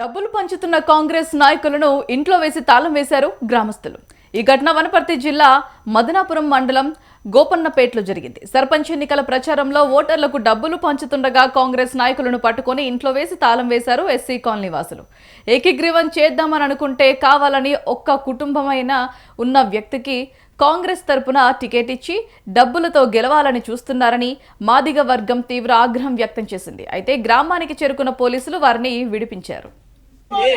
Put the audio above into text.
డబ్బులు పంచుతున్న కాంగ్రెస్ నాయకులను ఇంట్లో వేసి తాళం వేశారు గ్రామస్తులు. ఈ ఘటన వనపర్తి జిల్లా మదనాపురం మండలం గోపన్నపేటలో జరిగింది. సర్పంచ్ ఎన్నికల ప్రచారంలో ఓటర్లకు డబ్బులు పంచుతుండగా కాంగ్రెస్ నాయకులను పట్టుకొని ఇంట్లో వేసి తాళం వేశారు ఎస్సీ కాలనీ వాసులు ఏకీగ్రీవం చేద్దామని అనుకుంటే కావాలని ఒక్క కుటుంబమైన ఉన్న వ్యక్తికి కాంగ్రెస్ తరపున టికెట్ ఇచ్చి డబ్బులతో గెలవాలని చూస్తున్నారని మాదిగ వర్గం తీవ్ర ఆగ్రహం వ్యక్తం చేసింది. అయితే గ్రామానికి చేరుకున్న పోలీసులు వారిని విడిపించారు. ये